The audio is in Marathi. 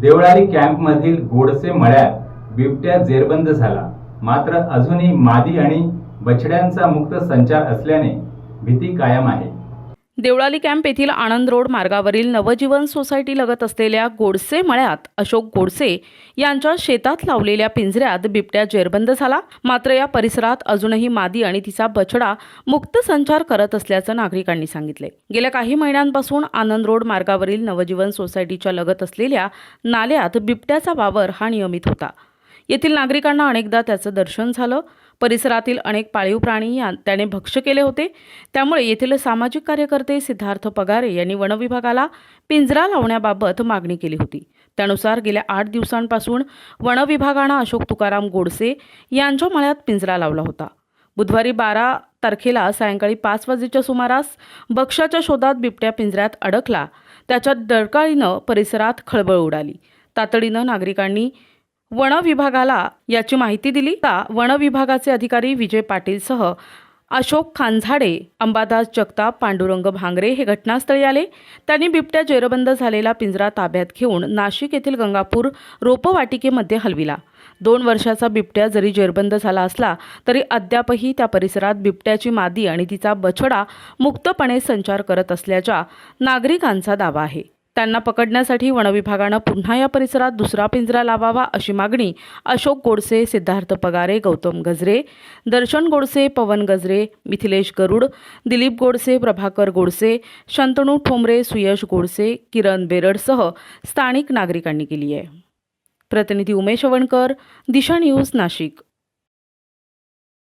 देवळाली कॅम्पमधील गोडसे मळ्यात बिबट्या जेरबंद झाला. मात्र अजूनही मादी आणि बछड्यांचा मुक्त संचार असल्याने भीती कायम आहे. देवळाली कॅम्प येथील आनंद रोड मार्गावरील नवजीवन सोसायटी लगत असलेल्या गोडसे मळ्यात अशोक गोडसे यांच्या शेतात लावलेल्या पिंजऱ्यात बिबट्या जेरबंद झाला. मात्र या परिसरात अजूनही मादी आणि तिचा बछडा मुक्त संचार करत असल्याचं नागरिकांनी सांगितले. गेल्या काही महिन्यांपासून आनंद रोड मार्गावरील नवजीवन सोसायटीच्या लगत असलेल्या नाल्यात बिबट्याचा वावर हा नियमित होता. येथील नागरिकांना अनेकदा त्याचं दर्शन झालं. परिसरातील अनेक पाळीव प्राणी या- त्याने भक्ष्य केले होते. त्यामुळे येथील सामाजिक कार्यकर्ते सिद्धार्थ पगारे यांनी वनविभागाला पिंजरा लावण्याबाबत मागणी केली होती. त्यानुसार गेल्या आठ दिवसांपासून वनविभागानं अशोक तुकाराम गोडसे यांच्या मळ्यात पिंजरा लावला होता. बुधवारी बारा तारखेला सायंकाळी पाच वाजेच्या सुमारास बक्षाच्या शोधात बिबट्या पिंजऱ्यात अडकला. त्याच्या डरकाळीनं परिसरात खळबळ उडाली. तातडीनं नागरिकांनी वन विभागाला याची माहिती दिली. का वन विभागाचे अधिकारी विजय पाटीलसह अशोक खांझाडे अंबादास जगताप पांडुरंग भांगरे हे घटनास्थळी आले. त्यांनी बिबट्या जेरबंद झालेला पिंजरा ताब्यात घेऊन नाशिक येथील गंगापूर रोपवाटिकेमध्ये हलविला. दोन वर्षाचा बिबट्या जरी जेरबंद झाला असला तरी अद्यापही त्या परिसरात बिबट्याची मादी आणि तिचा बछडा मुक्तपणे संचार करत असल्याच्या नागरिकांचा दावा आहे. त्यांना पकडण्यासाठी वनविभागानं पुन्हा या परिसरात दुसरा पिंजरा लावावा अशी मागणी अशोक गोडसे सिद्धार्थ पगारे गौतम गजरे दर्शन गोडसे पवन गजरे मिथिलेश गरुड दिलीप गोडसे प्रभाकर गोडसे शंतनू ठोंबरे सुयश गोडसे किरण बेरडसह स्थानिक नागरिकांनी केली आहे. प्रतिनिधी उमेश वणकर दिशा न्यूज नाशिक.